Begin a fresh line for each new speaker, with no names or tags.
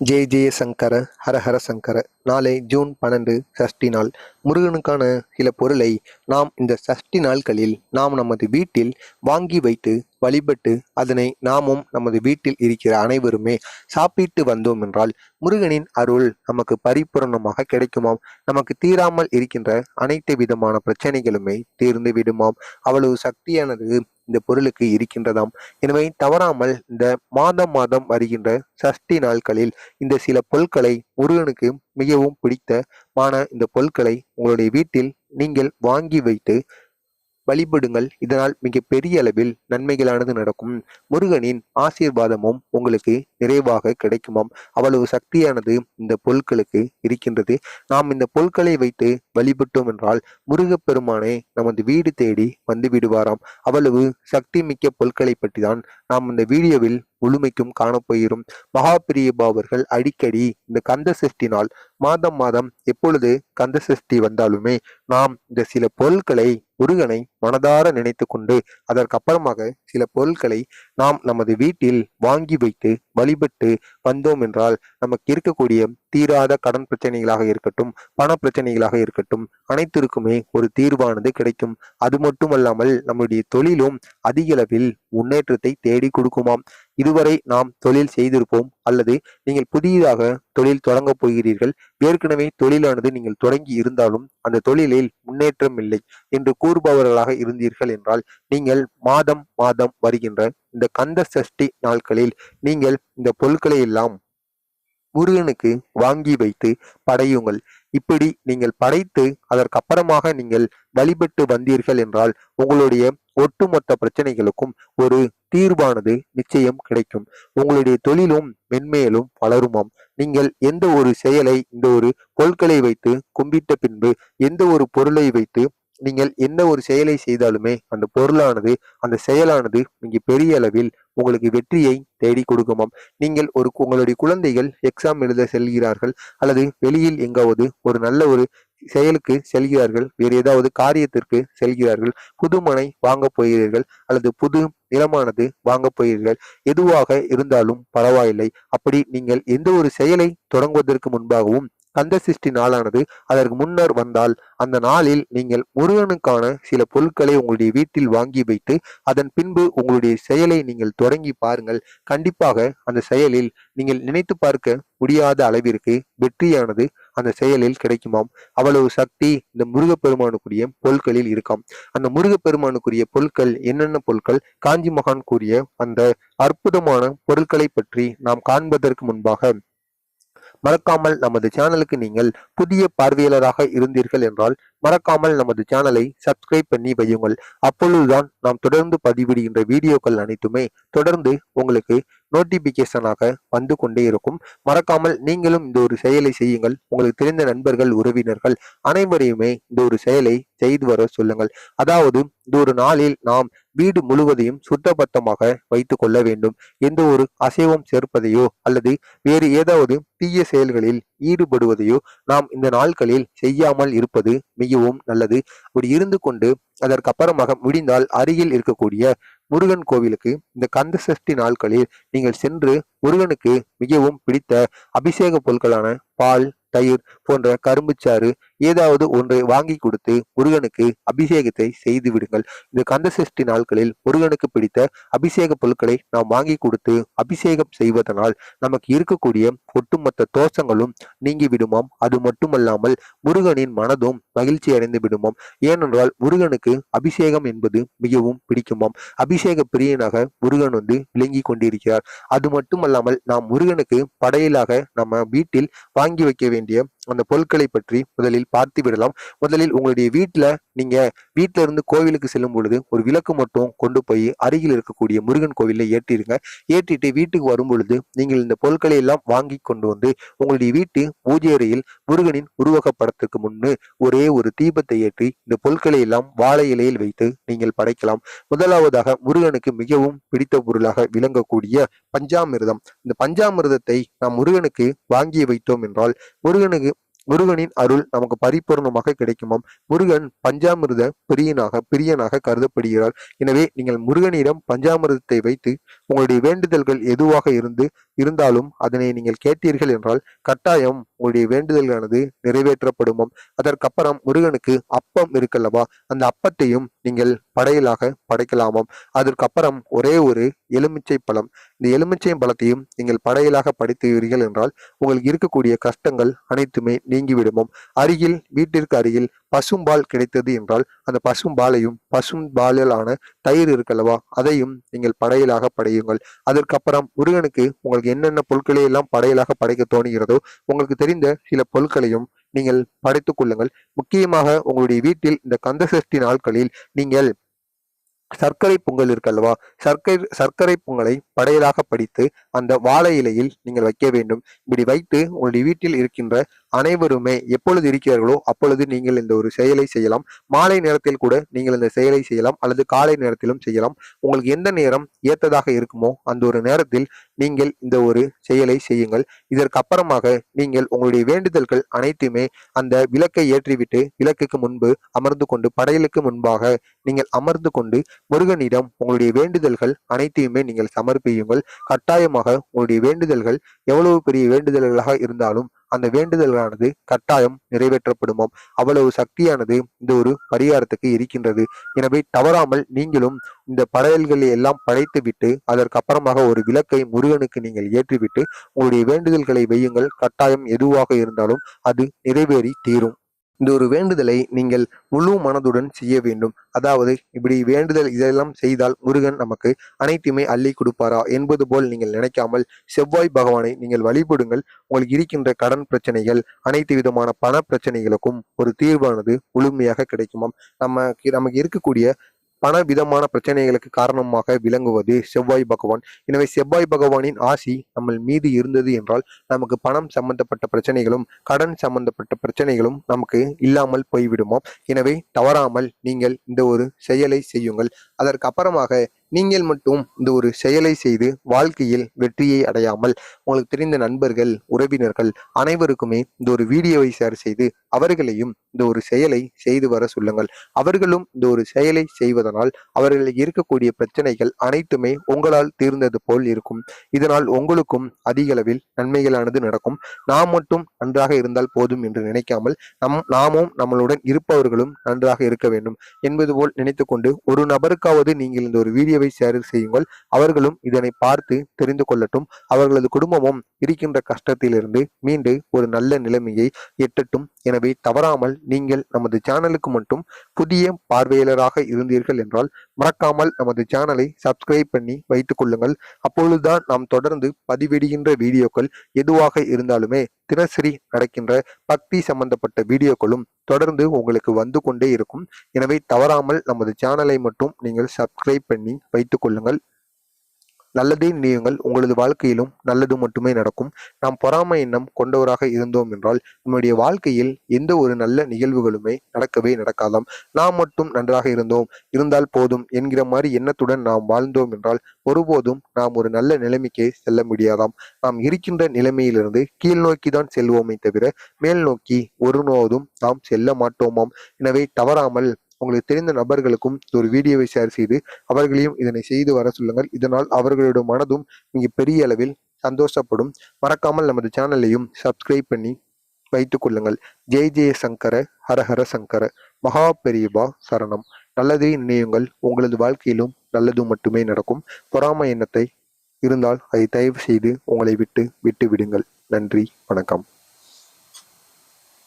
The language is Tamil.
ஜெய ஜெய சங்கர ஹரஹர சங்கர. நாளை ஜூன் பன்னெண்டு சஷ்டி நாள். முருகனுக்கான சில பொருளை நாம் இந்த சஷ்டி நாட்களில் நாம் நமது வீட்டில் வாங்கி வைத்து வழிபட்டு அதனை நாமும் நமது வீட்டில் இருக்கிற அனைவருமே சாப்பிட்டு வந்தோம் என்றால் முருகனின் அருள் நமக்கு பரிபூரணமாக கிடைக்குமாம். நமக்கு தீராமல் இருக்கின்ற அனைத்து விதமான பிரச்சனைகளுமே தீர்ந்து விடுமாம். அவ்வளவு சக்தியானது இந்த பொருளுக்கு இருக்கின்றதாம். எனவே தவறாமல் இந்த மாதம் மாதம் வருகின்ற சஷ்டி நாட்களில் இந்த சில பொருட்களை முருகனுக்கு மிகவும் பிடித்தமான இந்த பொருட்களை உங்களுடைய வீட்டில் நீங்கள் வாங்கி வைத்து வழிபடுங்கள். இதனால் மிக பெரிய அளவில் நன்மைகளானது நடக்கும். முருகனின் ஆசீர்வாதமும் உங்களுக்கு நிறைவாக கிடைக்குமாம். அவ்வளவு சக்தியானது இந்த பொருட்களுக்கு இருக்கின்றது. நாம் இந்த பொருட்களை வைத்து வழிபட்டோம் என்றால் முருகப்பெருமானே நமது வீடு தேடி வந்து விடுவாராம். அவ்வளவு சக்தி மிக்க பொருட்களை பற்றி தான் நாம் இந்த வீடியோவில் முழுமைக்கும் காணப்போயிரும் மகாபிரியபா அவர்கள் அடிக்கடி இந்த கந்த சஷ்டி நாள் மாதம் மாதம் எப்பொழுது கந்த சஷ்டி வந்தாலுமே நாம் இந்த சில பொருட்களை முருகனை மனதார நினைத்து கொண்டு அதற்கப்புறமாக சில பொருட்களை நாம் நமது வீட்டில் வாங்கி வைத்து வழிபட்டு வந்தோம் என்றால் நமக்கு இருக்கக்கூடிய தீராத கடன் பிரச்சனைகளாக இருக்கட்டும் பண பிரச்சனைகளாக இருக்கட்டும் அனைத்திற்குமே ஒரு தீர்வானது கிடைக்கும். அது மட்டுமல்லாமல் நம்முடைய தொழிலும் அதிகளவில் முன்னேற்றத்தை தேடி கொடுக்குமாம். இதுவரை நாம் தொழில் செய்திருப்போம் அல்லது நீங்கள் புதியதாக தொழில் தொடங்கப் போகிறீர்கள். ஏற்கனவே தொழிலானது நீங்கள் தொடங்கி இருந்தாலும் அந்த தொழிலில் முன்னேற்றம் இல்லை என்று கூறுபவர்களாக இருந்தீர்கள் என்றால் நீங்கள் மாதம் மாதம் வருகின்ற இந்த கந்த சஷ்டி நாட்களில் நீங்கள் இந்த பொருட்களை எல்லாம் முருகனுக்கு வாங்கி வைத்து படையுங்கள். இப்படி நீங்கள் படைத்து அதற்கப்புறமாக நீங்கள் வழிபட்டு வந்தீர்கள் என்றால் உங்களுடைய ஒட்டுமொத்த பிரச்சனைகளுக்கும் ஒரு தீர்வானது நிச்சயம் கிடைக்கும். உங்களுடைய தொழிலும் மென்மேலும் வளருமாம். நீங்கள் எந்த ஒரு செயலை இந்த ஒரு பொருட்களை வைத்து கும்பிட்ட பின்பு எந்த ஒரு பொருளை வைத்து நீங்கள் எந்த ஒரு செயலை செய்தாலுமே அந்த பொருளானது அந்த செயலானது மிக பெரிய அளவில் உங்களுக்கு வெற்றியை தேடி கொடுக்குமாம். நீங்கள் ஒரு உங்களுடைய குழந்தைகள் எக்ஸாம் எழுத செல்கிறார்கள் அல்லது வெளியில் எங்காவது ஒரு நல்ல ஒரு செயலுக்கு செல்கிறார்கள். வேறு ஏதாவது காரியத்திற்கு செல்கிறார்கள். புது மனை வாங்க போகிறீர்கள் அல்லது புது நிலமானது வாங்க போகிறீர்கள். எதுவாக இருந்தாலும் பரவாயில்லை. அப்படி நீங்கள் எந்த ஒரு செயலை தொடங்குவதற்கு முன்பாகவும் கந்த சிருஷ்டி நாளானது அதற்கு முன்னர் வந்தால் அந்த நாளில் நீங்கள் முருகனுக்கான சில பொருட்களை உங்களுடைய வீட்டில் வாங்கி வைத்து அதன் பின்பு உங்களுடைய செயலை நீங்கள் தொடங்கி பாருங்கள். கண்டிப்பாக அந்த செயலில் நீங்கள் நினைத்து பார்க்க முடியாத அளவிற்கு வெற்றியானது அந்த செயலில் கிடைக்குமாம். அவ்வளவு சக்தி இந்த முருகப்பெருமானுக்குரிய பொருட்களில் இருக்காம். அந்த முருகப்பெருமானுக்குரிய பொருட்கள் என்னென்ன பொருட்கள்? காஞ்சி மகான் கூறிய அந்த அற்புதமான பொருட்களை பற்றி நாம் காண்பதற்கு முன்பாக மறக்காமல் நமது சேனலுக்கு நீங்கள் புதிய பார்வையாளராக இருந்தீர்கள் என்றால் மறக்காமல் நமது சேனலை சப்ஸ்கிரைப் பண்ணி வையுங்கள். அப்பொழுதுதான் நாம் தொடர்ந்து பதிவிடுகின்ற வீடியோக்கள் அனைத்துமே தொடர்ந்து உங்களுக்கு நோட்டிபிகேஷனாக வந்து கொண்டே இருக்கும். மறக்காமல் நீங்களும் இந்த ஒரு செயலை செய்யுங்கள். உங்களுக்கு தெரிந்த நண்பர்கள் உறவினர்கள் அனைவரையுமே இந்த ஒரு செயலை செய்து வர சொல்லுங்கள். அதாவது இந்த ஒரு நாளில் நாம் வீடு முழுவதையும் சுத்தபத்தமாக வைத்துக் கொள்ள வேண்டும். எந்த ஒரு அசைவம் சேர்ப்பதையோ அல்லது வேறு ஏதாவது தீய செயல்களில் ஈடுபடுவதையோ நாம் இந்த நாட்களில் செய்யாமல் இருப்பது மிகவும் நல்லது. அப்படி இருந்து கொண்டு அதற்கப்புறமாக முடிந்தால் அருகில் இருக்கக்கூடிய முருகன் கோவிலுக்கு இந்த கந்த சஷ்டி நாட்களில் நீங்கள் சென்று முருகனுக்கு மிகவும் பிடித்த அபிஷேக பொருட்களான பால் தயிர் போன்ற கரும்புச்சாறு ஏதாவது ஒன்றை வாங்கி கொடுத்து முருகனுக்கு அபிஷேகத்தை செய்து விடுங்கள். இந்த கந்த சஷ்டி நாட்களில் முருகனுக்கு பிடித்த அபிஷேக பொருட்களை நாம் வாங்கி கொடுத்து அபிஷேகம் செய்வதனால் நமக்கு இருக்கக்கூடிய ஒட்டுமொத்த தோஷங்களும் நீங்கி விடுமாம். அது மட்டுமல்லாமல் முருகனின் மனதும் மகிழ்ச்சி அடைந்து விடுமாம். ஏனென்றால் முருகனுக்கு அபிஷேகம் என்பது மிகவும் பிடிக்குமாம். அபிஷேக பிரியனாக முருகன் வந்து விளங்கி கொண்டிருக்கிறார். அது மட்டுமல்லாமல் நாம் முருகனுக்கு படையிலாக நம்ம வீட்டில் வாங்கி வைக்க வேண்டிய அந்த பொருட்களை பற்றி முதலில் பார்த்து விடலாம். முதலில் உங்களுடைய வீட்டில் நீங்க வீட்டில இருந்து கோவிலுக்கு செல்லும் பொழுது ஒரு விளக்கு மட்டும் கொண்டு போய் அருகில் இருக்கக்கூடிய முருகன் கோவில்ல ஏற்றிருங்க. ஏற்றிட்டு வீட்டுக்கு வரும் பொழுது நீங்கள் இந்த பொருட்களை எல்லாம் வாங்கி கொண்டு வந்து உங்களுடைய வீட்டு பூஜை அறையில் முருகனின் உருவகப்படத்துக்கு முன்னு ஒரே ஒரு தீபத்தை ஏற்றி இந்த பொருட்களை எல்லாம் வாழை இலையில் வைத்து நீங்கள் படைக்கலாம். முதலாவதாக முருகனுக்கு மிகவும் பிடித்த பொருளாக விளங்கக்கூடிய பஞ்சாமிர்தம். இந்த பஞ்சாமிர்தத்தை நாம் முருகனுக்கு வாங்கி வைத்தோம் என்றால் முருகனுக்கு முருகனின் அருள் நமக்கு பரிபூர்ணமாக கிடைக்குமாம். முருகன் பஞ்சாமிர்த பிரியனாக பிரியனாக கருதப்படுகிறார். எனவே நீங்கள் முருகனிடம் பஞ்சாமிர்தத்தை வைத்து உங்களுடைய வேண்டுதல்கள் எதுவாக இருந்து இருந்தாலும் அதனை நீங்கள் கேட்டீர்கள் என்றால் கட்டாயம் உங்களுடைய வேண்டுதலானது நிறைவேற்றப்படுமாம். அதற்கப்புறம் முருகனுக்கு அப்பம் இருக்கல்லவா? அந்த அப்பத்தையும் நீங்கள் படையலாக படைக்கலாமாம். அதற்கப்புறம் ஒரே ஒரு எலுமிச்சை பழம். இந்த எலுமிச்சை பழத்தையும் நீங்கள் படையலாக படைத்துவீர்கள் என்றால் உங்களுக்கு இருக்கக்கூடிய கஷ்டங்கள் அனைத்துமே நீங்கிவிடுமாம் அருகில் வீட்டிற்கு அருகில் பசும்பால் கிடைத்தது என்றால் அந்த பசும்பாலையும் பசும்பாலான தயிர் இருக்கல்லவா? அதையும் நீங்கள் படையலாக படையுங்கள். அதற்கப்புறம் முருகனுக்கு உங்களுக்கு என்னென்ன பொருட்களை எல்லாம் படையலாக படைக்க தோணுகிறதோ உங்களுக்கு தெரிந்த சில பொருட்களையும் நீங்கள் படைத்துக் கொள்ளுங்கள். முக்கியமாக உங்களுடைய வீட்டில் இந்த கந்த சஷ்டி நாட்களில் நீங்கள் சர்க்கரை பொங்கல் இருக்கல்லவா? சர்க்கரை சர்க்கரை பொங்கலை படையலாக படித்து அந்த வாழை இலையில் நீங்கள் வைக்க வேண்டும். இப்படி வைத்து உங்களுடைய வீட்டில் இருக்கின்ற அனைவருமே எப்பொழுது இருக்கிறார்களோ அப்பொழுது நீங்கள் இந்த ஒரு செயலை செய்யலாம். மாலை நேரத்தில் கூட நீங்கள் இந்த செயலை செய்யலாம் அல்லது காலை நேரத்திலும் செய்யலாம். உங்களுக்கு எந்த நேரம் ஏற்றதாக இருக்குமோ அந்த ஒரு நேரத்தில் நீங்கள் இந்த ஒரு செயலை செய்யுங்கள். இதற்கு அப்புறமாக நீங்கள் உங்களுடைய வேண்டுதல்கள் அனைத்துமே அந்த விளக்கை ஏற்றிவிட்டு விளக்குக்கு முன்பு அமர்ந்து கொண்டு படையலுக்கு முன்பாக நீங்கள் அமர்ந்து கொண்டு முருகனிடம் உங்களுடைய வேண்டுதல்கள் அனைத்தையுமே நீங்கள் சமர்ப்பி செய்யுங்கள். கட்டாயமாக உங்களுடைய வேண்டுதல்கள் எவ்வளவு பெரிய வேண்டுதல்களாக இருந்தாலும் அந்த வேண்டுதல்களானது கட்டாயம் நிறைவேற்றப்படுமாம். அவ்வளவு சக்தியானது இந்த ஒரு பரிகாரத்துக்கு இருக்கின்றது. எனவே தவறாமல் நீங்களும் இந்த படையல்களை எல்லாம் படைத்துவிட்டு அதற்கு அப்புறமாக ஒரு விளக்கை முருகனுக்கு நீங்கள் ஏற்றிவிட்டு உங்களுடைய வேண்டுதல்களை வையுங்கள். கட்டாயம் எதுவாக இருந்தாலும் அது நிறைவேறி தீரும். இந்த ஒரு வேண்டுதலை நீங்கள் முழு மனதுடன் செய்ய வேண்டும். அதாவது இப்படி வேண்டுதல் இதெல்லாம் செய்தால் முருகன் நமக்கு அனைத்துமே அள்ளி கொடுப்பாரா என்பது போல் நீங்கள் நினைக்காமல் செவ்வாய் பகவானை நீங்கள் வழிபடுங்கள். உங்களுக்கு இருக்கின்ற கடன் பிரச்சனைகள் அனைத்து விதமான பண பிரச்சனைகளுக்கும் ஒரு தீர்வானது முழுமையாக கிடைக்குமாம். நம்ம நமக்கு இருக்கக்கூடிய பல விதமான பிரச்சனைகளுக்கு காரணமாக விளங்குவது செவ்வாய் பகவான். எனவே செவ்வாய் பகவானின் ஆசி நம்ம மீது இருந்தது என்றால் நமக்கு பணம் சம்பந்தப்பட்ட பிரச்சனைகளும் கடன் சம்பந்தப்பட்ட பிரச்சனைகளும் நமக்கு இல்லாமல் போய்விடுமாம். எனவே தவறாமல் நீங்கள் இந்த ஒரு செயலை செய்யுங்கள். அதற்கு அப்புறமாக நீங்கள் மட்டும் இந்த ஒரு செயலை செய்து வாழ்க்கையில் வெற்றியை அடையாமல் உங்களுக்கு தெரிந்த நண்பர்கள் உறவினர்கள் அனைவருக்குமே இந்த ஒரு வீடியோவை ஷேர் செய்து அவர்களையும் இந்த ஒரு செயலை செய்து வர சொல்லுங்கள். அவர்களும் இந்த ஒரு செயலை செய்வதனால் அவர்களுக்கு இருக்கக்கூடிய பிரச்சனைகள் அனைத்துமே உங்களால் தீர்ந்தது போல் இருக்கும். இதனால் உங்களுக்கும் அதிக அளவில் நன்மைகளானது நடக்கும். நாம் மட்டும் நன்றாக இருந்தால் போதும் என்று நினைக்காமல் நம் நாமும் நம்மளுடன் இருப்பவர்களும் நன்றாக இருக்க வேண்டும் என்பது போல் நினைத்துக்கொண்டு ஒரு நபருக்காவது நீங்கள் இந்த ஒரு வீடியோ வீடியோவை ஷேர் செய்யுங்கள். அவர்களும் இதனை பார்த்து தெரிந்து கொள்ளட்டும். அவர்களது குடும்பமும் இருக்கின்ற கஷ்டத்திலிருந்து மீண்டு ஒரு நல்ல நிலைமையை எட்டட்டும். எனவே தவறாமல் நீங்கள் நமது சேனலுக்கு மட்டும் புதிய பார்வையாளராக இருந்தீர்கள் என்றால் மறக்காமல் நமது சேனலை சப்ஸ்கிரைப் பண்ணி வைத்துக் கொள்ளுங்கள். அப்பொழுதுதான் நாம் தொடர்ந்து பதிவிடுகின்ற வீடியோக்கள் எதுவாக இருந்தாலுமே தினசரி நடக்கின்ற பக்தி சம்பந்தப்பட்ட வீடியோக்களும் தொடர்ந்து உங்களுக்கு வந்து கொண்டே இருக்கும். எனவே தவறாமல் நமது சேனலை மட்டும் நீங்கள் சப்ஸ்கிரைப் பண்ணி வைத்துக் கொள்ளுங்கள். நல்லதே நினையுங்கள். உங்களது வாழ்க்கையிலும் நல்லது மட்டுமே நடக்கும். நாம் பொறாமை எண்ணம் கொண்டவராக இருந்தோம் என்றால் நம்முடைய வாழ்க்கையில் எந்த ஒரு நல்ல நிகழ்வுகளுமே நடக்கவே நடக்காதாம். நாம் மட்டும் நன்றாக இருந்தோம். இருந்தால் போதும் என்கிற மாதிரி எண்ணத்துடன் நாம் வாழ்ந்தோம் என்றால் ஒருபோதும் நாம் ஒரு நல்ல நிலைமைக்கே செல்ல முடியாதாம். நாம் இருக்கின்ற நிலைமையிலிருந்து கீழ் நோக்கி தான் செல்வோமே தவிர மேல் நோக்கி ஒரு நோதும் நாம் செல்ல மாட்டோமாம். எனவே தவறாமல் உங்களுக்கு தெரிந்த நபர்களுக்கும் ஒரு வீடியோவை ஷேர் செய்து அவர்களையும் இதனை செய்து வர சொல்லுங்கள். இதனால் அவர்களுடைய மனதும் மிக பெரிய அளவில் சந்தோஷப்படும். மறக்காமல் நமது சேனலையும் சப்ஸ்கிரைப் பண்ணி வைத்துக் கொள்ளுங்கள். ஜெய் ஜெய சங்கர ஹரஹர சங்கர. மகா பெரியபா சரணம். நல்லதே நினையுங்கள். உங்களது வாழ்க்கையிலும் நல்லது மட்டுமே நடக்கும். பொறாமை எண்ணத்தை இருந்தால் அதை தயவு செய்து உங்களை விட்டு விட்டு விடுங்கள். நன்றி வணக்கம்.